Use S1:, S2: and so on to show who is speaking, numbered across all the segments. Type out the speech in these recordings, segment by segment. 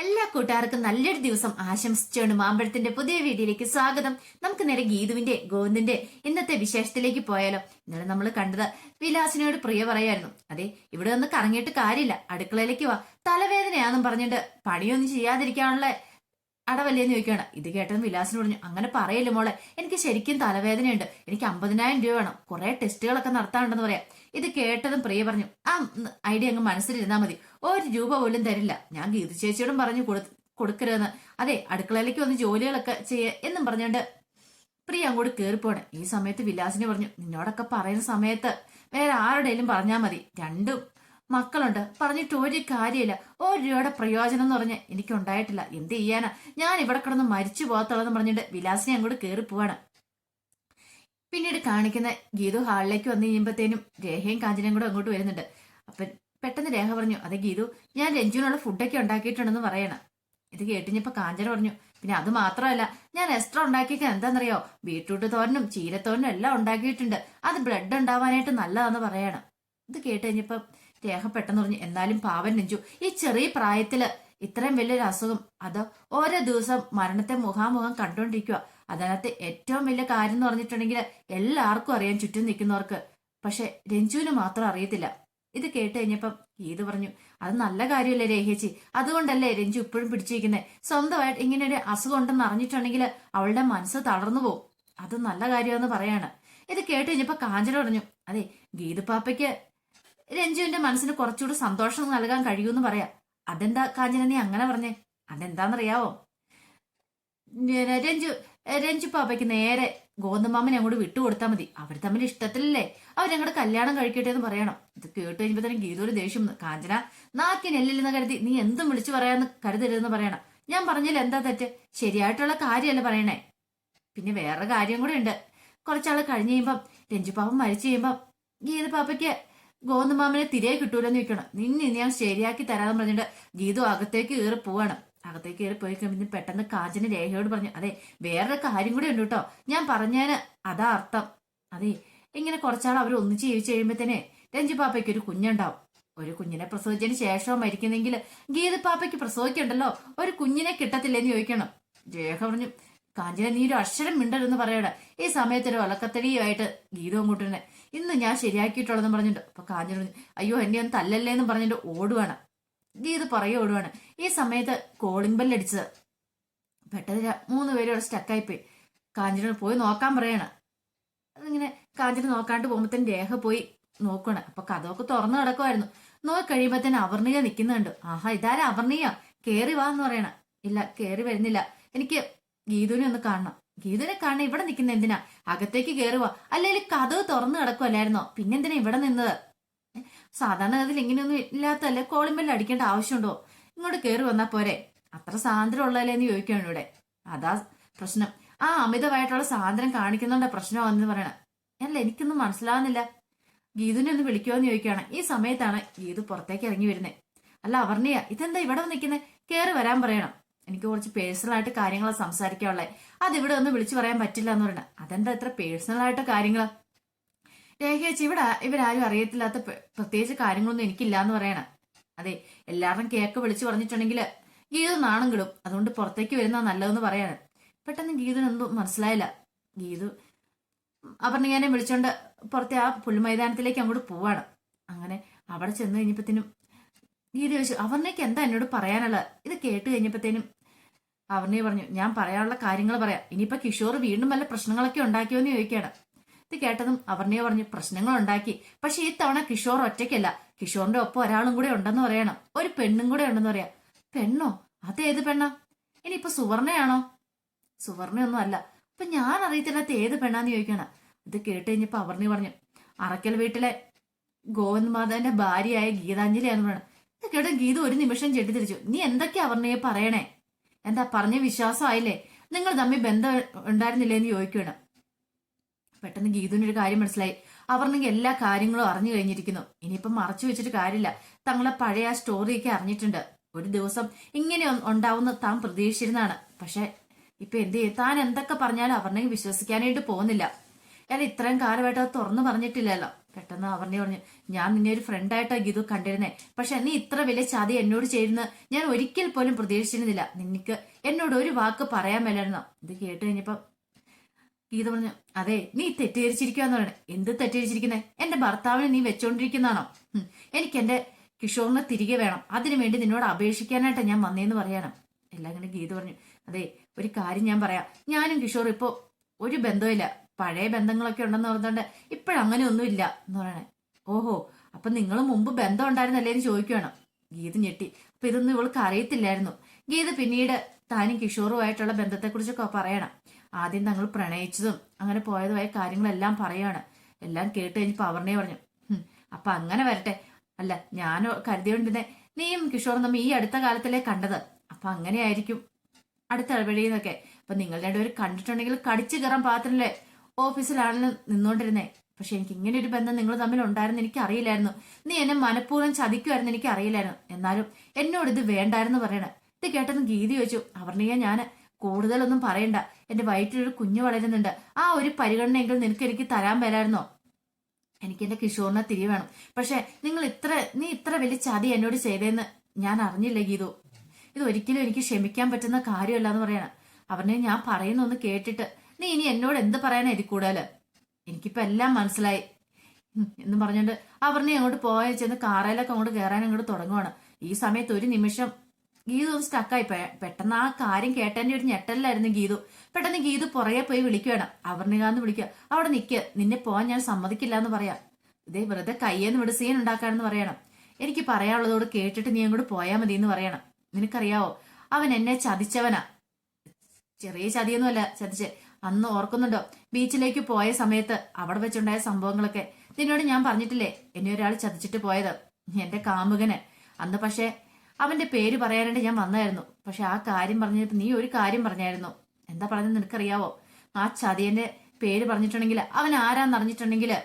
S1: എല്ലാ കൂട്ടുകാർക്കും നല്ലൊരു ദിവസം ആശംസിച്ചുകൊണ്ട് മാമ്പഴത്തിന്റെ പുതിയ വീഡിയോയിലേക്ക് സ്വാഗതം. നമുക്ക് നേരെ ഗീതുവിന്റെ ഗോവിന്ദിന്റെ ഇന്നത്തെ വിശേഷത്തിലേക്ക് പോയാലോ. ഇന്നലെ നമ്മൾ കണ്ടത് വിലാസിനോട് പ്രിയ പറയായിരുന്നു. അതെ ഇവിടെ ഒന്ന് കറങ്ങിയിട്ട് കാര്യമില്ല. അടുക്കളയിലേക്ക് വാ. തലവേദനയാന്നും പറഞ്ഞിട്ട് പണിയൊന്നും ചെയ്യാതിരിക്കാനുള്ള അടവല്ലേന്ന് ചോദിക്കുകയാണ്. ഇത് കേട്ടതും വിലാസിന് പറഞ്ഞു അങ്ങനെ പറയല്ലേ മോളെ എനിക്ക് ശരിക്കും തലവേദനയുണ്ട്. എനിക്ക് അമ്പതിനായിരം രൂപ വേണം. കുറെ ടെസ്റ്റുകളൊക്കെ നടത്താനുണ്ടെന്ന് പറയാം. ഇത് കേട്ടതും പ്രിയ പറഞ്ഞു ആ ഐഡിയ അങ്ങ് മനസ്സിലിരുന്നാൽ മതി. ഒരു രൂപ പോലും തരില്ല. ഞാൻ ഗീതു ചേച്ചിയോടും പറഞ്ഞു കൊടു കൊടുക്കരുതെന്ന്. അതെ അടുക്കളയിലേക്ക് വന്ന് ജോലികളൊക്കെ ചെയ്യ എന്നും പറഞ്ഞുകൊണ്ട് പ്രിയ അങ്ങോട്ട് കയറിപ്പോണേ ഈ സമയത്ത് വിലാസിനെ പറഞ്ഞു നിന്നോടൊക്കെ പറയുന്ന സമയത്ത് വേറെ ആരുടെയും പറഞ്ഞാൽ മതി. രണ്ടും മക്കളുണ്ട്. പറഞ്ഞിട്ട് ഒരു കാര്യമില്ല. ഒരു രൂപയുടെ പ്രയോജനം എന്ന് പറഞ്ഞ് എനിക്ക് ഉണ്ടായിട്ടില്ല എന്ത് ചെയ്യാനാ? ഞാൻ ഇവിടെ കിടന്ന് മരിച്ചു പോകത്തുള്ളതെന്ന് പറഞ്ഞിട്ട് വിലാസിനെ അങ്ങോട്ട് കയറി പോവാണ്. പിന്നീട് കാണിക്കുന്ന ഗീതു ഹാളിലേക്ക് വന്നു കഴിയുമ്പോഴത്തേനും രേഖയും കാഞ്ചനയും കൂടെ അങ്ങോട്ട് വരുന്നുണ്ട്. അപ്പൊ പെട്ടെന്ന് രേഖ പറഞ്ഞു അതെ ഗീതു ഞാൻ രഞ്ജുവിനുള്ള ഫുഡൊക്കെ ഉണ്ടാക്കിയിട്ടുണ്ടെന്ന് പറയണം. ഇത് കേട്ടിഞ്ഞപ്പോ കാഞ്ചന പറഞ്ഞു പിന്നെ അത് മാത്രമല്ല ഞാൻ എക്സ്ട്രാ ഉണ്ടാക്കിയിട്ട് എന്താണെന്നറിയോ? ബീട്രൂട്ട് തോരനും ചീരത്തോരനും എല്ലാം ഉണ്ടാക്കിയിട്ടുണ്ട്. അത് ബ്ലഡ് ഉണ്ടാവാനായിട്ട് നല്ലതാന്ന് പറയണം. ഇത് കേട്ട് കഴിഞ്ഞപ്പം രേഖ പെട്ടെന്ന് പറഞ്ഞു എന്നാലും പാവൻ നെഞ്ചു ഈ ചെറിയ പ്രായത്തിൽ ഇത്രയും വലിയൊരു അസുഖം അത് ഓരോ ദിവസം മരണത്തെ മുഖാമുഖം കണ്ടുകൊണ്ടിരിക്കുക അതിനകത്ത് ഏറ്റവും വലിയ കാര്യം എന്ന് പറഞ്ഞിട്ടുണ്ടെങ്കിൽ എല്ലാവർക്കും അറിയാം ചുറ്റും നിൽക്കുന്നവർക്ക്. പക്ഷെ രഞ്ജുവിന് മാത്രം അറിയത്തില്ല. ഇത് കേട്ട് കഴിഞ്ഞപ്പം ഗീത് പറഞ്ഞു അത് നല്ല കാര്യമല്ലേ രേഖേച്ചി? അതുകൊണ്ടല്ലേ രഞ്ജു ഇപ്പോഴും പിടിച്ചിരിക്കുന്നത് സ്വന്തമായിട്ട് ഇങ്ങനെ ഒരു അസുഖം ഉണ്ടെന്ന് അറിഞ്ഞിട്ടുണ്ടെങ്കിൽ അവളുടെ മനസ്സ് തളർന്നു പോകും അത് നല്ല കാര്യമെന്ന് പറയാണ്. ഇത് കേട്ട് കഴിഞ്ഞപ്പോ കാഞ്ചന പറഞ്ഞു അതെ ഗീതു പാപ്പയ്ക്ക് രഞ്ജുവിന്റെ മനസ്സിന് കുറച്ചുകൂടി സന്തോഷം നൽകാൻ കഴിയുമെന്ന് പറയാം. അതെന്താ കാഞ്ചന നീ അങ്ങനെ പറഞ്ഞേ? അതെന്താന്നറിയാവോ? ഞാൻ രഞ്ജു രഞ്ജു പാപ്പയ്ക്ക് നേരെ ഗോതമ്പാമ്മനെ അങ്ങോട്ട് വിട്ടുകൊടുത്താൽ മതി. അവർ തമ്മിൽ ഇഷ്ടത്തിലല്ലേ? അവർ ഞങ്ങളുടെ കല്യാണം കഴിക്കട്ടെ എന്ന് പറയണം. ഇത് കേട്ട് കഴിയുമ്പോ തന്നെ ഗീതൊരു ദേഷ്യം. കാഞ്ചന നെല്ലില്ലെന്ന് കരുതി നീ എന്തും വിളിച്ചു പറയാന്ന് കരുതരുതെന്ന് പറയണം. ഞാൻ പറഞ്ഞില്ല എന്താ തെറ്റ്? ശരിയായിട്ടുള്ള കാര്യമല്ല പറയണേ? പിന്നെ വേറെ കാര്യം കൂടെ ഉണ്ട്. കുറച്ചാൾ കഴിഞ്ഞ് കഴിയുമ്പം രഞ്ജു പാപ്പ മരിച്ചു കഴിയുമ്പം ഗീത പാപ്പയ്ക്ക് ഗോതമ്പാമ്മനെ തിരികെ കിട്ടൂലെന്ന് വെക്കണം നിന്നെ ഞാൻ ശരിയാക്കി തരാമെന്ന് പറഞ്ഞിട്ട് ഗീതു അകത്തേക്ക് കയറി പോവാണ്. അകത്തേക്ക് കയറി പോയി കഴിഞ്ഞ് പെട്ടെന്ന് കാഞ്ചന രേഖയോട് പറഞ്ഞു അതെ വേറൊരു കാര്യം കൂടെ ഉണ്ട് കേട്ടോ. ഞാൻ പറഞ്ഞേന് അതാ അർത്ഥം. അതെ ഇങ്ങനെ കുറച്ചാൾ അവർ ഒന്നിച്ച് ജീവിച്ചു കഴിയുമ്പോഴത്തേനെ രഞ്ജു പാപ്പയ്ക്ക് ഒരു കുഞ്ഞുണ്ടാവും. ഒരു കുഞ്ഞിനെ പ്രസവിച്ചതിന് ശേഷം മരിക്കുന്നെങ്കിൽ ഗീത പാപ്പയ്ക്ക് പ്രസവിക്കണ്ടല്ലോ? ഒരു കുഞ്ഞിനെ കിട്ടത്തില്ലെന്ന് ചോദിക്കണം. രേഖ പറഞ്ഞു കാഞ്ചന നീ ഒരു അക്ഷരം മിണ്ടരുന്ന് പറയട ഈ സമയത്തൊരു ഒലക്കത്തടിയുമായിട്ട് ഗീതവും കൂട്ടുന്നെ ഇന്ന് ഞാൻ ശരിയാക്കിയിട്ടുള്ളതെന്ന് പറഞ്ഞിട്ട് അപ്പൊ കാഞ്ചന അയ്യോ എന്നെ ഒന്ന് തല്ലല്ലേ എന്ന് പറഞ്ഞിട്ട് ഓടുവാണ്. ഗീത പറയെ ഓടുവാണ്. ഈ സമയത്ത് കോളിംഗ് ബെല്ലടിച്ചത് പെട്ടെന്ന് മൂന്ന് പേരും അവിടെ സ്റ്റക്കായിപ്പോയി കാഞ്ചന പോയി നോക്കാൻ പറയാണ്. അതിങ്ങനെ കാഞ്ചന നോക്കാണ്ട് പോകുമ്പോഴത്തേന് രേഖ പോയി നോക്കണം അപ്പൊ കഥമൊക്കെ തുറന്നു കിടക്കുമായിരുന്നു നോക്കി തന്നെ അവർണിക നിൽക്കുന്നുണ്ട് ആഹാ ഇതാരാ അവർണിക കേറി വാന്ന് പറയണ. ഇല്ല കേറി വരുന്നില്ല. എനിക്ക് ഗീതുവിനെ ഒന്ന് കാണണം. ഗീതുവിനെ കാണാൻ ഇവിടെ നിൽക്കുന്ന എന്തിനാ? അകത്തേക്ക് കയറുക അല്ലെങ്കിൽ കഥവ് തുറന്നു കിടക്കുമല്ലായിരുന്നോ പിന്നെന്തിനാ ഇവിടെ നിന്നത്? സാധാരണ അതിൽ ഇങ്ങനെയൊന്നും ഇല്ലാത്തല്ലേ കോളിമ്പെല്ലാം അടിക്കേണ്ട ആവശ്യമുണ്ടോ? ഇങ്ങോട്ട് കയറി വന്നാ പോരെ. അത്ര സാന്ദ്രം ഉള്ളതല്ലേ എന്ന് ചോദിക്കുകയാണ് ഇവിടെ. അതാ പ്രശ്നം. ആ അമിതമായിട്ടുള്ള സാന്ദ്രം കാണിക്കുന്നുണ്ട പ്രശ്നമാണെന്ന് പറയണ. അല്ല എനിക്കൊന്നും മനസ്സിലാവുന്നില്ല. ഗീതുവിനെ ഒന്ന് വിളിക്കുമോ എന്ന് ചോദിക്കുകയാണ്. ഈ സമയത്താണ് ഗീതു പുറത്തേക്ക് ഇറങ്ങി വരുന്നത് അല്ല അവർണിയ ഇതെന്താ ഇവിടെ നിൽക്കുന്നത് കയറി വരാൻ പറയണം. എനിക്ക് കുറച്ച് പേഴ്സണൽ ആയിട്ട് കാര്യങ്ങൾ സംസാരിക്കാനുള്ളത് അത് ഇവിടെ ഒന്ന് വിളിച്ചു പറയാൻ പറ്റില്ല എന്ന് പറഞ്ഞു അതെന്താ ഇത്ര പേഴ്സണൽ ആയിട്ട് കാര്യങ്ങൾ രേഖേച്ചി ഇവിടെ ഇവരാരും അറിയത്തില്ലാത്ത പ്ര- പ്രത്യേകിച്ച് കാര്യങ്ങളൊന്നും എനിക്കില്ല എന്ന് പറയണ. അതെ എല്ലാവരും കേക്ക് വിളിച്ചു പറഞ്ഞിട്ടുണ്ടെങ്കിൽ ഗീത നാണം കിടും. അതുകൊണ്ട് പുറത്തേക്ക് വരുന്ന നല്ലതെന്ന് പറയാണ്. പെട്ടെന്ന് ഗീതന് എന്തോ മനസ്സിലായില്ല. ഗീതു അപർണികനെ വിളിച്ചോണ്ട് പുറത്തെ ആ പുൽമൈതാനത്തിലേക്ക് അങ്ങോട്ട് പോവാണ്. അങ്ങനെ അവിടെ ചെന്ന് കഴിഞ്ഞപ്പോഴത്തേനും ഗീത ചോദിച്ചു അവർണയ്ക്ക് എന്താ എന്നോട് പറയാനുള്ളത്? ഇത് കേട്ട് കഴിഞ്ഞപ്പോഴത്തേനും അവർണി പറഞ്ഞു ഞാൻ പറയാനുള്ള കാര്യങ്ങൾ പറയാം. ഇനിയിപ്പോ കിഷോർ വീണ്ടും വല്ല പ്രശ്നങ്ങളൊക്കെ ഉണ്ടാക്കിയോ എന്ന് ചോദിക്കുകയാണ്. ഇത് കേട്ടതും അവർണിയ പറഞ്ഞു പ്രശ്നങ്ങൾ ഉണ്ടാക്കി. പക്ഷെ ഈ തവണ കിഷോർ ഒറ്റയ്ക്കല്ല. കിഷോറിന്റെ ഒപ്പം ഒരാളും കൂടെ ഉണ്ടെന്ന് പറയണം. ഒരു പെണ്ണും കൂടെ ഉണ്ടെന്ന് പറയാം. പെണ്ണോ? അതേത് പെണ്ണാ? ഇനിയിപ്പോ സുവർണയാണോ? സുവർണയൊന്നും അല്ല. അപ്പൊ ഞാൻ അറിയത്തില്ലാത്ത ഏത് പെണ്ണാന്ന് ചോദിക്കണം ഇത് കേട്ട് കഴിഞ്ഞപ്പോ അവർണി പറഞ്ഞു അറക്കൽ വീട്ടിലെ ഗോവിന്ദ് മാതാവിന്റെ ഭാര്യയായ ഗീതാഞ്ജലിയാന്ന് പറയണം. ഇത് കേട്ട് ഗീത ഒരു നിമിഷം ചെട്ടി തിരിച്ചു. നീ എന്തൊക്കെയാ അവർണയെ പറയണേ? എന്താ പറഞ്ഞ വിശ്വാസമായില്ലേ? നിങ്ങൾ തമ്മിൽ ബന്ധം ഉണ്ടായിരുന്നില്ലേ എന്ന് ചോദിക്കണം പെട്ടെന്ന് ഗീതുവിന് ഒരു കാര്യം മനസ്സിലായി. അവർണെങ്കിൽ എല്ലാ കാര്യങ്ങളും അറിഞ്ഞു കഴിഞ്ഞിരിക്കുന്നു. ഇനിയിപ്പം മറച്ചു വെച്ചിട്ട് കാര്യമില്ല. തങ്ങളെ പഴയ ആ സ്റ്റോറിയൊക്കെ അറിഞ്ഞിട്ടുണ്ട്. ഒരു ദിവസം ഇങ്ങനെ ഉണ്ടാവുന്ന താൻ പ്രതീക്ഷിച്ചിരുന്നാണ് പക്ഷെ ഇപ്പൊ എന്ത് ചെയ്യും? താൻ എന്തൊക്കെ പറഞ്ഞാലും അവർണെങ്കിൽ വിശ്വസിക്കാനായിട്ട് പോകുന്നില്ല. അയാൾ ഇത്രയും കാലമായിട്ട് അത് തുറന്നു പറഞ്ഞിട്ടില്ലല്ലോ. പെട്ടെന്ന് അവർണി പറഞ്ഞു ഞാൻ നിന്നെ ഒരു ഫ്രണ്ടായിട്ടാ ഗീതു കണ്ടിരുന്നേ. പക്ഷെ നീ ഇത്ര വലിയ ചതി എന്നോട് ചെയ്യുന്ന ഞാൻ ഒരിക്കൽ പോലും പ്രതീക്ഷിച്ചിരുന്നില്ല. നിനക്ക് എന്നോട് ഒരു വാക്ക് പറയാൻ മേലായിരുന്നോ? ഇത് കേട്ട് കഴിഞ്ഞപ്പോ ഗീത പറഞ്ഞു അതെ നീ തെറ്റിദ്ധരിച്ചിരിക്കുകയെന്ന് പറയണേ. എന്ത് തെറ്റിദ്ധരിച്ചിരിക്കുന്നേ? എന്റെ ഭർത്താവിനെ നീ വെച്ചോണ്ടിരിക്കുന്നതാണോ എനിക്ക് എന്റെ കിഷോറിനെ തിരികെ വേണം. അതിനു വേണ്ടി നിന്നോട് അപേക്ഷിക്കാനായിട്ട് ഞാൻ വന്നേന്ന് പറയണം. എല്ലാം കണ്ട് ഗീത പറഞ്ഞു അതെ ഒരു കാര്യം ഞാൻ പറയാം. ഞാനും കിഷോർ ഇപ്പോ ഒരു ബന്ധമില്ല പഴയ ബന്ധങ്ങളൊക്കെ ഉണ്ടെന്ന് പറഞ്ഞുകൊണ്ട് ഇപ്പോഴങ്ങനെ ഒന്നുമില്ല എന്ന് പറയണേ. ഓഹോ അപ്പൊ നിങ്ങൾ മുമ്പ് ബന്ധം ഉണ്ടായിരുന്നല്ലേ എന്ന് ചോദിക്കുകയാണ് ഗീത ഞെട്ടി. അപ്പൊ ഇതൊന്നും ഇവൾക്ക് അറിയത്തില്ലായിരുന്നു. ഗീത പിന്നീട് താനും കിഷോറുമായിട്ടുള്ള ബന്ധത്തെക്കുറിച്ചൊക്കെ പറയണം. ആദ്യം തങ്ങൾ പ്രണയിച്ചതും അങ്ങനെ പോയതുമായ കാര്യങ്ങളെല്ലാം പറയാണ്. എല്ലാം കേട്ട് കഴിഞ്ഞപ്പോൾ അവർണേ പറഞ്ഞു "ഹും, അപ്പൊ അങ്ങനെ വരട്ടെ. അല്ല ഞാൻ കരുതിയോണ്ടിരുന്നേ നീയും കിഷോറും തമ്മിൽ ഈ അടുത്ത കാലത്തല്ലേ കണ്ടത്? അപ്പൊ അങ്ങനെയായിരിക്കും അടുത്ത ഇടപെടിയെന്നൊക്കെ അപ്പൊ നിങ്ങൾ രണ്ടുപേരും കണ്ടിട്ടുണ്ടെങ്കിൽ കടിച്ചു കയറാൻ പാത്രല്ലേ ഓഫീസിലാണെങ്കിലും നിന്നോണ്ടിരുന്നേ. പക്ഷെ എനിക്ക് ഇങ്ങനെ ഒരു ബന്ധം നിങ്ങൾ തമ്മിൽ ഉണ്ടായിരുന്നു എനിക്ക് അറിയില്ലായിരുന്നു നീ എന്നെ മനഃപൂർവം ചതിക്കുമായിരുന്നു എനിക്ക് അറിയില്ലായിരുന്നു എന്നാലും എന്നോട് ഇത് വേണ്ടായിരുന്നു പറയണേ. ഇത് കേട്ടെന്ന് ഗീതി ചോദിച്ചു അവർണിക ഞാൻ കൂടുതലൊന്നും പറയണ്ട. എന്റെ വയറ്റിലൊരു കുഞ്ഞു വളരുന്നുണ്ട്. ആ ഒരു പരിഗണനയെങ്കിലും നിനക്ക് എനിക്ക് തരാൻ വരായിരുന്നോ എനിക്ക് എന്റെ കിഷോറിനെ തിരി വേണം. പക്ഷെ നിങ്ങൾ ഇത്ര നീ ഇത്ര വലിയ ചതി എന്നോട് ചെയ്തേന്ന് ഞാൻ അറിഞ്ഞില്ല ഗീതു? ഇത് ഒരിക്കലും എനിക്ക് ക്ഷമിക്കാൻ പറ്റുന്ന കാര്യമല്ല എന്ന് പറയണം. അവനെ ഞാൻ പറയുന്നൊന്ന് കേട്ടിട്ട് നീ ഇനി എന്നോട് എന്ത് പറയാനാ ഇത് കൂടുതൽ? എനിക്കിപ്പോ എല്ലാം മനസ്സിലായി. എന്ന് പറഞ്ഞുകൊണ്ട് അവറിനെ അങ്ങോട്ട് പോയ ചെന്ന് കാറയിലൊക്കെ അങ്ങോട്ട് കയറാൻ അങ്ങോട്ട് തുടങ്ങുവാണ്. ഈ സമയത്ത് ഒരു നിമിഷം ഗീതു ഒന്ന് സ്റ്റക്കായി പെട്ടെന്ന് ആ കാര്യം കേട്ടതിന്റെ ഒരു ഞെട്ടലിലായിരുന്നു ഗീതു. പെട്ടെന്ന് ഗീതു പുറകെ പോയി വിളിക്കുകയാണ് അവർണികാന്ന് വിളിക്കുക. അവിടെ നിൽക്കുക നിന്നെ പോവാൻ ഞാൻ സമ്മതിക്കില്ല എന്ന് പറയാ. ഇതേ വെറുതെ കയ്യേന്ന് വിട് സീൻ ഉണ്ടാക്കാനെന്ന് പറയണം. എനിക്ക് പറയാനുള്ളതോട് കേട്ടിട്ട് നീ അങ്ങോട്ട് പോയാൽ മതി എന്ന് പറയണം. നിനക്കറിയാവോ? അവൻ എന്നെ ചതിച്ചവനാ. ചെറിയ ചതിയൊന്നുമല്ല ചതിച്ച്. അന്ന് ഓർക്കുന്നുണ്ടോ? ബീച്ചിലേക്ക് പോയ സമയത്ത് അവിടെ വെച്ചുണ്ടായ സംഭവങ്ങളൊക്കെ. നിന്നോട് ഞാൻ പറഞ്ഞിട്ടില്ലേ എന്നെ ഒരാൾ ചതിച്ചിട്ട് പോയത്? എന്റെ കാമുകന്. അന്ന് പക്ഷേ അവന്റെ പേര് പറയാനായിട്ട് ഞാൻ വന്നായിരുന്നു. പക്ഷെ ആ കാര്യം പറഞ്ഞിട്ട് നീ ഒരു കാര്യം പറഞ്ഞായിരുന്നു. എന്താ പറഞ്ഞത് നിനക്കറിയാവോ? ആ ചതിയന്റെ പേര് പറഞ്ഞിട്ടുണ്ടെങ്കിൽ അവൻ ആരാന്ന് അറിഞ്ഞിട്ടുണ്ടെങ്കിൽ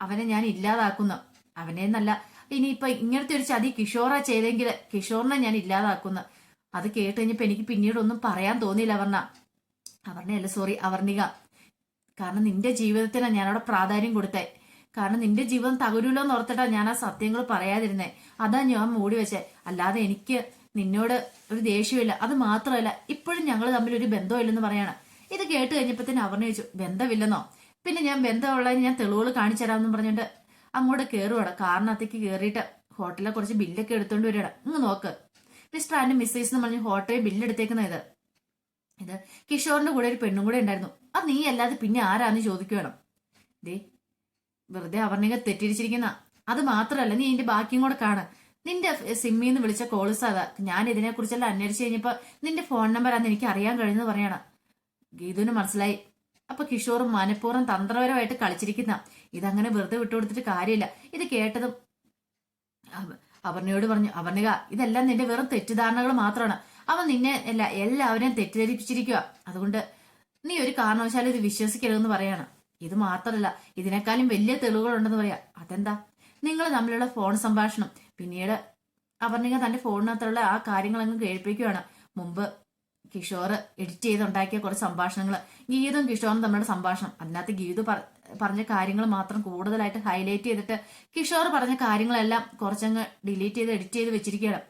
S1: അവനെ ഞാൻ ഇല്ലാതാക്കുന്നു. അവനെ എന്നല്ല ഇനിയിപ്പൊ ഇങ്ങനത്തെ ഒരു ചതി കിഷോറ ചെയ്തെങ്കിൽ കിഷോറിനെ ഞാൻ ഇല്ലാതാക്കുന്നു. അത് കേട്ട് കഴിഞ്ഞപ്പോ എനിക്ക് പിന്നീട് ഒന്നും പറയാൻ തോന്നിയില്ല അവർണ അവർണയല്ല സോറി അവർണിക. കാരണം നിന്റെ ജീവിതത്തിനാണ് ഞാനവിടെ പ്രാധാന്യം കൊടുത്തേ. കാരണം നിന്റെ ജീവിതം തകരൂലോ എന്ന് ഓർത്തിട്ടാ ഞാൻ ആ സത്യങ്ങൾ പറയാതിരുന്നേ. അതാ ഞാൻ മൂടി വെച്ചേ. അല്ലാതെ എനിക്ക് നിന്നോട് ഒരു ദേഷ്യമില്ല അത് മാത്രമല്ല ഇപ്പോഴും ഞങ്ങൾ തമ്മിൽ ഒരു ബന്ധമില്ലെന്ന് പറയണം. ഇത് കേട്ട് കഴിഞ്ഞപ്പോഴത്തേന് അവർണ ചോദിച്ചു ബന്ധമില്ലെന്നോ? പിന്നെ ഞാൻ ബന്ധമുള്ളതിന് ഞാൻ തെളിവുകൾ കാണിച്ചു തരാമെന്ന് പറഞ്ഞിട്ട് അങ്ങോട്ട് കയറുവാണ് കാറിനകത്തേക്ക് കയറിയിട്ട് ഹോട്ടലിലെ കുറച്ച് ബില്ലൊക്കെ എടുത്തോണ്ട് വരികയാണ്. ഇങ്ങ് നോക്ക്. മിസ്റ്റർ ആൻഡ് മിസ്സേസ് എന്ന് പറഞ്ഞ് ഹോട്ടലിൽ ബില്ല് എടുത്തേക്കുന്ന ഇത്. ഇത് കിഷോറിന്റെ കൂടെ ഒരു പെണ്ണും കൂടെ ഉണ്ടായിരുന്നു. അത് നീ അല്ലാതെ പിന്നെ ആരാന്ന് ചോദിക്കണം ദേ വെറുതെ അവർണിക തെറ്റിരിച്ചിരിക്കുന്ന. അത് മാത്രമല്ല നീ ഇതിന്റെ ബാക്കിയും കൂടെ കാണ്. നിന്റെ സിമ്മിന്ന് വിളിച്ച കോൾസ് അതാ ഞാൻ ഇതിനെ കുറിച്ചെല്ലാം അന്വേഷിച്ച് കഴിഞ്ഞപ്പോ നിന്റെ ഫോൺ നമ്പർ അന്ന് എനിക്ക് അറിയാൻ കഴിഞ്ഞെന്ന് പറയണ. ഗീതുവിന് മനസ്സിലായി. അപ്പൊ കിഷോർ മനഃപൂർവം തന്ത്രപരമായിട്ട് കളിച്ചിരിക്കുന്ന. ഇതങ്ങനെ വെറുതെ വിട്ടുകൊടുത്തിട്ട് കാര്യമില്ല. ഇത് കേട്ടതും അവർണയോട് പറഞ്ഞു അപർണിക ഇതെല്ലാം നിന്റെ വെറും തെറ്റിദ്ധാരണകൾ മാത്രമാണ്. അവൻ നിന്നെ അല്ല എല്ലാവരെയും തെറ്റിദ്ധരിപ്പിച്ചിരിക്കുക അതുകൊണ്ട് നീ ഒരു കാരണവശാലും ഇത് വിശ്വസിക്കരുതെന്ന് പറയാണ്. ഇത് മാത്രമല്ല ഇതിനേക്കാളും വലിയ തെളിവുകളുണ്ടെന്ന് പറയാം. അതെന്താ? നിങ്ങൾ തമ്മിലുള്ള ഫോൺ സംഭാഷണം. പിന്നീട് അപർണിക തന്റെ ഫോണിനകത്തുള്ള ആ കാര്യങ്ങൾ അങ്ങ് കേൾപ്പിക്കുകയാണ് മുമ്പ് കിഷോർ എഡിറ്റ് ചെയ്തുണ്ടാക്കിയ കുറച്ച് സംഭാഷണങ്ങൾ. ഗീതും കിഷോറും തമ്മിലുള്ള സംഭാഷണം. അതിനകത്ത് ഗീതു പറഞ്ഞ കാര്യങ്ങൾ മാത്രം കൂടുതലായിട്ട് ഹൈലൈറ്റ് ചെയ്തിട്ട് കിഷോർ പറഞ്ഞ കാര്യങ്ങളെല്ലാം കുറച്ചങ്ങ് ഡിലീറ്റ് ചെയ്ത് എഡിറ്റ് ചെയ്ത് വെച്ചിരിക്കുകയാണ്.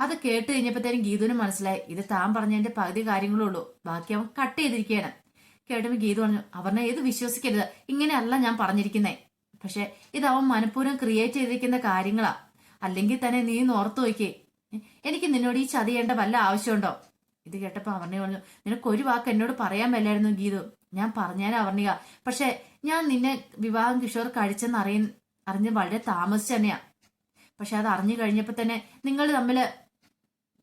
S1: അത് കേട്ട് കഴിഞ്ഞപ്പോഴത്തേനും ഗീതുവിന് മനസ്സിലായി. ഇത് താൻ പറഞ്ഞതിന്റെ പകുതി കാര്യങ്ങളേ ഉള്ളൂ. ബാക്കി അവൻ കട്ട് ചെയ്തിരിക്കുകയാണ്. കേട്ടപ്പോൾ ഗീതു പറഞ്ഞു അവനെ ഏത് വിശ്വസിക്കരുത്. ഇങ്ങനെയല്ല ഞാൻ പറഞ്ഞിരിക്കുന്നേ. പക്ഷെ ഇത് അവൻ മനഃപൂർവം ക്രിയേറ്റ് ചെയ്തിരിക്കുന്ന കാര്യങ്ങളാ. അല്ലെങ്കിൽ തന്നെ നീ ഓർത്തു നോക്കിയേ. എനിക്ക് നിന്നോട് ഈ ചതി ചെയ്യേണ്ട വല്ല ആവശ്യമുണ്ടോ? ഇത് കേട്ടപ്പോൾ അവർണി പറഞ്ഞു നിനക്ക് ഒരു വാക്ക് എന്നോട് പറയാൻ മേലായിരുന്നു ഗീതു. ഞാൻ പറഞ്ഞാൽ അവർണിക പക്ഷെ ഞാൻ നിന്നെ വിവാഹം കിഷോർ കഴിച്ചെന്ന് അറിയ അറിഞ്ഞ് വളരെ താമസിച്ച് തന്നെയാ പക്ഷെ അത് അറിഞ്ഞു കഴിഞ്ഞപ്പോൾ തന്നെ നിങ്ങൾ തമ്മിൽ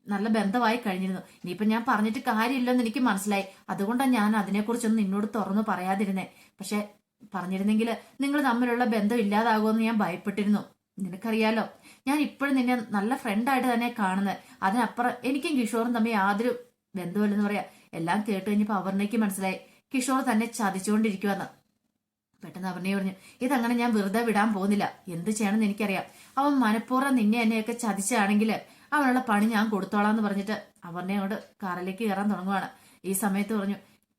S1: നല്ല ബന്ധമായി കഴിഞ്ഞിരുന്നു. ഇനിയിപ്പം ഞാൻ പറഞ്ഞിട്ട് കാര്യമില്ലെന്ന് എനിക്ക് മനസ്സിലായി. അതുകൊണ്ടാണ് ഞാൻ അതിനെക്കുറിച്ചൊന്നും നിന്നോട് തുറന്നു പറയാതിരുന്നേ. പക്ഷെ പറഞ്ഞിരുന്നെങ്കിൽ നിങ്ങൾ തമ്മിലുള്ള ബന്ധം ഇല്ലാതാകുമെന്ന് ഞാൻ ഭയപ്പെട്ടിരുന്നു. നിനക്കറിയാലോ ഞാൻ ഇപ്പോഴും നിന്നെ നല്ല ഫ്രണ്ടായിട്ട് തന്നെ കാണുന്നത് അതിനപ്പുറം എനിക്കും കിഷോറും തമ്മിൽ യാതൊരു ബന്ധമില്ലെന്ന് പറയാ. എല്ലാം കേട്ട് കഴിഞ്ഞപ്പോൾ അവർണയ്ക്ക് മനസ്സിലായി. കിഷോർ തന്നെ ചതിച്ചുകൊണ്ടിരിക്കുവെന്ന്. പെട്ടെന്ന് അവർണയെ പറഞ്ഞു ഇതങ്ങനെ ഞാൻ വെറുതെ വിടാൻ പോകുന്നില്ല. എന്ത് ചെയ്യണമെന്ന് എനിക്കറിയാം. അവൻ മനഃപൂർവം നിന്നെ എന്നെയൊക്കെ ചതിച്ചാണെങ്കിൽ അവനുള്ള പണി ഞാൻ കൊടുത്തോളാം എന്ന് പറഞ്ഞിട്ട് അവരുടെ അങ്ങോട്ട് കാറിലേക്ക് കയറാൻ തുടങ്ങുവാണ്. ഈ സമയത്ത് പറഞ്ഞു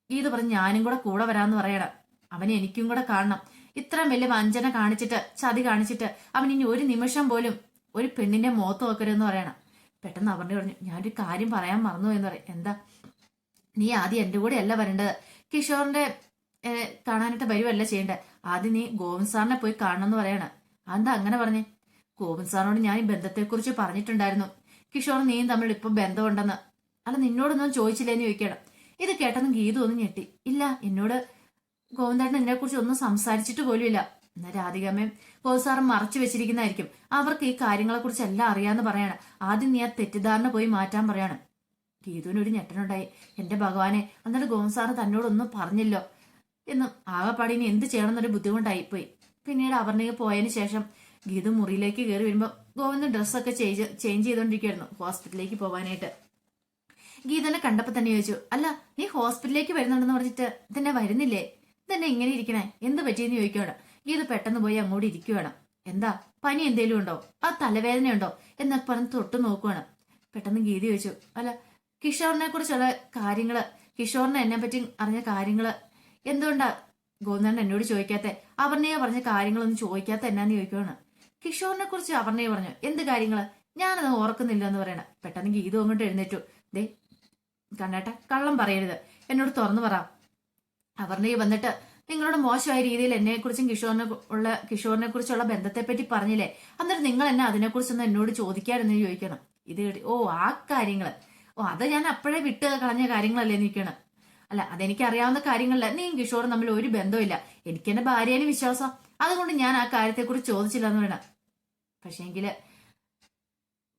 S1: ഇത് പറഞ്ഞ് ഞാനും കൂടെ കൂടെ വരാന്ന് പറയണം. അവനെ എനിക്കും കൂടെ കാണണം. ഇത്രയും വലിയ വഞ്ചന കാണിച്ചിട്ട് ചതി കാണിച്ചിട്ട് അവൻ ഇനി ഒരു നിമിഷം പോലും ഒരു പെണ്ണിന്റെ മുഖത്ത് നോക്കരുതെന്ന് പറയണം. പെട്ടെന്ന് അവരുടെ പറഞ്ഞു ഞാനൊരു കാര്യം പറയാൻ മറന്നു എന്ന് പറയും. എന്താ? നീ ആദ്യം എന്റെ കൂടെ അല്ല വരേണ്ടത്. കിഷോറിന്റെ കാണാനായിട്ട് വരുവല്ല ചെയ്യേണ്ടത്. ആദ്യം നീ ഗോവിന്ദ് സാറിനെ പോയി കാണണം എന്ന് പറയണം. അതെന്താ അങ്ങനെ പറഞ്ഞേ? ഗോവിന്ദ് സാറിനോട് ഞാൻ ഈ ബന്ധത്തെക്കുറിച്ച് പറഞ്ഞിട്ടുണ്ടായിരുന്നു. കിഷോർ നീയും തമ്മിൽ ഇപ്പം ബന്ധമുണ്ടെന്ന്. അല്ല നിന്നോടൊന്നും ചോദിച്ചില്ലേന്ന് ചോദിക്കണം ഇത് കേട്ടെന്ന് ഗീതു ഒന്ന് ഞെട്ടി. ഇല്ല എന്നോട് ഗോവിന്ദേട്ടൻ ഇതിനെ കുറിച്ച് ഒന്നും സംസാരിച്ചിട്ട് പോലുമില്ല. എന്നാൽ രാധികാമ്മയും ഗോവിന്ദ് സാറും മറച്ചു വെച്ചിരിക്കുന്നതായിരിക്കും. അവർക്ക് ഈ കാര്യങ്ങളെക്കുറിച്ച് എല്ലാം അറിയാമെന്ന് പറയാണ്. ആദ്യം നീ ആ തെറ്റിദ്ധാരണ പോയി മാറ്റാൻ പറയാണ്. ഗീതുവിനൊരു ഞെട്ടനുണ്ടായി എന്റെ ഭഗവാനെ എന്നിട്ട് ഗോവിന്ദ് സാറ് തന്നോടൊന്നും പറഞ്ഞില്ലോ. എന്നും ആകെപ്പാടി ഇനി എന്ത് ചെയ്യണമെന്നൊരു ബുദ്ധിമുട്ടായിപ്പോയി. പിന്നീട് അവർണിക പോയതിനു ശേഷം ഗീതു മുറിയിലേക്ക് കയറി വരുമ്പോൾ ഗോവിന്ദൻ ഡ്രസ്സൊക്കെ ചേഞ്ച് ചേഞ്ച് ചെയ്തുകൊണ്ടിരിക്കുകയായിരുന്നു ഹോസ്പിറ്റലിലേക്ക് പോകാനായിട്ട് ഗീതനെ കണ്ടപ്പോൾ തന്നെ ചോദിച്ചു അല്ല നീ ഹോസ്പിറ്റലിലേക്ക് വരുന്നുണ്ടെന്ന് പറഞ്ഞിട്ട് ഇതെന്നെ വരുന്നില്ലേ? ഇതെന്നെ ഇങ്ങനെ ഇരിക്കണേ? എന്ത് പറ്റിയെന്ന് ചോദിക്കുകയാണ് ഗീത പെട്ടെന്ന് പോയി അങ്ങോട്ട് ഇരിക്കുകയാണ് എന്താ? പനി എന്തേലും ഉണ്ടോ? ആ തലവേദനയുണ്ടോ എന്നൊക്കെ പറഞ്ഞ് തൊട്ട് നോക്കുവാണ്. പെട്ടെന്ന് ഗീത ചോദിച്ചു അല്ല കിഷോറിനെ കുറിച്ചുള്ള കാര്യങ്ങൾ കിഷോറിനെ എന്നെ പറ്റി അറിഞ്ഞ കാര്യങ്ങൾ എന്തുകൊണ്ടാ? ഗോവിന്ദൻ എന്നോട് ചോദിക്കാത്ത അവർണയെ പറഞ്ഞ കാര്യങ്ങളൊന്നും ചോദിക്കാത്ത എന്നാന്ന് ചോദിക്കുവാണ്. കിഷോറിനെ കുറിച്ച് അവർണയെ പറഞ്ഞു എന്ത് കാര്യങ്ങൾ? ഞാനത് ഓർക്കുന്നില്ല എന്ന് പറയണ. പെട്ടെന്ന് ഗീതു അങ്ങോട്ട് എഴുന്നേറ്റു. ദേ കണ്ണേട്ട കള്ളം പറയരുത്. എന്നോട് തുറന്നു പറ. അവർണയെ വന്നിട്ട് നിങ്ങളോട് മോശമായ രീതിയിൽ എന്നെ കുറിച്ചും കിഷോറിനെ ഉള്ള കിഷോറിനെ കുറിച്ചുള്ള ബന്ധത്തെ പറ്റി പറഞ്ഞില്ലേ? അന്നേരം നിങ്ങൾ എന്നെ അതിനെക്കുറിച്ചൊന്ന് എന്നോട് ചോദിക്കാമെന്ന് ചോദിക്കണം. ഇത് ഓ ആ കാര്യങ്ങൾ. ഓ അത് ഞാൻ അപ്പോഴേ വിട്ട് കളഞ്ഞ കാര്യങ്ങളല്ലേ നിൽക്കണം അല്ല അതെനിക്ക് അറിയാവുന്ന കാര്യങ്ങളല്ല. നീയും കിഷോറും തമ്മിൽ ഒരു ബന്ധമില്ല എനിക്ക് എന്റെ ഭാര്യയിലും വിശ്വാസം. അതുകൊണ്ട് ഞാൻ ആ കാര്യത്തെക്കുറിച്ച് ചോദിച്ചില്ല എന്ന് വേണം പക്ഷേങ്കിൽ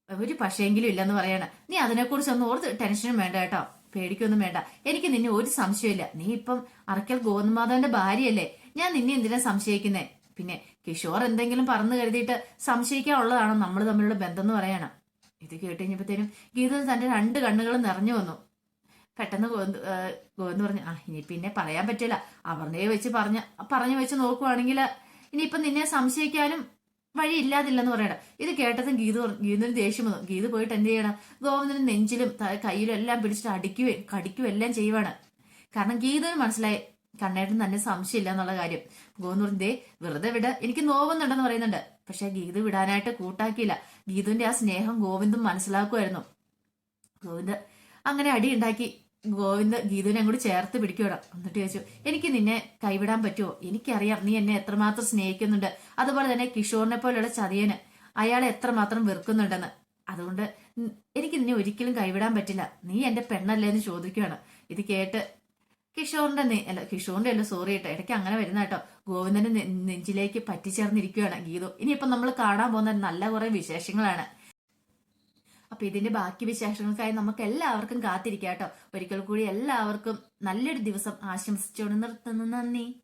S1: ഒരു പക്ഷേങ്കിലും ഇല്ലെന്ന് പറയണ. നീ അതിനെക്കുറിച്ച് ഒന്നും ഓർത്ത് ടെൻഷനും വേണ്ട കേട്ടോ. പേടിക്കൊന്നും വേണ്ട. എനിക്ക് നിന്നെ ഒരു സംശയമില്ല നീ ഇപ്പം അറക്കൽ ഗോവിന്ദമാധവന്റെ ഭാര്യയല്ലേ? ഞാൻ നിന്നെ എന്തിനാ സംശയിക്കുന്നേ? പിന്നെ കിഷോർ എന്തെങ്കിലും പറഞ്ഞു കരുതിയിട്ട് സംശയിക്കാനുള്ളതാണോ നമ്മൾ തമ്മിലുള്ള ബന്ധം എന്ന് പറയണം. ഇത് കേട്ട് കഴിഞ്ഞപ്പോഴത്തേനും ഗീത തന്റെ രണ്ട് കണ്ണുകളും നിറഞ്ഞു വന്നു. പെട്ടെന്ന് ഗോവിന്ദ് പറഞ്ഞു ആ ഇനി പിന്നെ പറയാൻ പറ്റില്ല. അവരുടെ വെച്ച് പറഞ്ഞ പറഞ്ഞു വെച്ച് നോക്കുവാണെങ്കിൽ ഇനിയിപ്പം നിന്നെ സംശയിക്കാനും വഴി ഇല്ലാതില്ലെന്ന് പറയണം. ഇത് കേട്ടതും ഗീത പറഞ്ഞു- ദേഷ്യം വന്നു. ഗീത പോയിട്ട് എന്ത് ചെയ്യണം? ഗോവിന്ദന് നെഞ്ചിലും കയ്യിലും എല്ലാം പിടിച്ചിട്ട് അടിക്കുകയും കടിക്കുകയും എല്ലാം ചെയ്യുവാണ്. കാരണം ഗീതന് മനസ്സിലായി കണ്ണേട്ടൻ തന്നെ സംശയമില്ല എന്നുള്ള കാര്യം. ഗോവിന്ദ് വെറുതെ വിട. എനിക്ക് നോവുന്നുണ്ടെന്ന് പറയുന്നുണ്ട്. പക്ഷെ ഗീത വിടാനായിട്ട് കൂട്ടാക്കിയില്ല. ഗീതുവിന്റെ ആ സ്നേഹം ഗോവിന്ദും മനസ്സിലാക്കുമായിരുന്നു. ഗോവിന്ദ് അങ്ങനെ അടി ഉണ്ടാക്കി. ഗോവിന്ദ് ഗീതുവിനെ അങ്ങോട്ട് ചേർത്ത് പിടിക്കണം എന്നിട്ട് ചോദിച്ചു എനിക്ക് നിന്നെ കൈവിടാൻ പറ്റുമോ? എനിക്കറിയാം നീ എന്നെ എത്രമാത്രം സ്നേഹിക്കുന്നുണ്ട്. അതുപോലെ തന്നെ കിഷോറിനെ പോലെയുള്ള ചതിയന് അയാളെ എത്രമാത്രം വെറുക്കുന്നുണ്ടെന്ന്. അതുകൊണ്ട് എനിക്ക് നിന്നെ ഒരിക്കലും കൈവിടാൻ പറ്റില്ല. നീ എന്റെ പെണ്ണല്ലേ എന്ന് ചോദിക്കുകയാണ് ഇത് കേട്ട് കിഷോറിന്റെ അല്ല കിഷോറിന്റെ അല്ല സോറി കേട്ടോ. ഇടയ്ക്ക് അങ്ങനെ വരുന്ന കേട്ടോ. ഗോവിന്ദന്റെ നെഞ്ചിലേക്ക് പറ്റിച്ചേർന്നിരിക്കുകയാണ് ഗീതു. ഇനിയിപ്പം നമ്മൾ കാണാൻ പോകുന്ന നല്ല കുറെ വിശേഷങ്ങളാണ്. അപ്പൊ ഇതിന്റെ ബാക്കി വിശേഷങ്ങൾക്കായി നമുക്ക് എല്ലാവർക്കും കാത്തിരിക്കാം കേട്ടോ. ഒരിക്കൽ കൂടി എല്ലാവർക്കും നല്ലൊരു ദിവസം ആശംസിച്ചുകൊണ്ട് നിർത്തുന്നു. നന്ദി.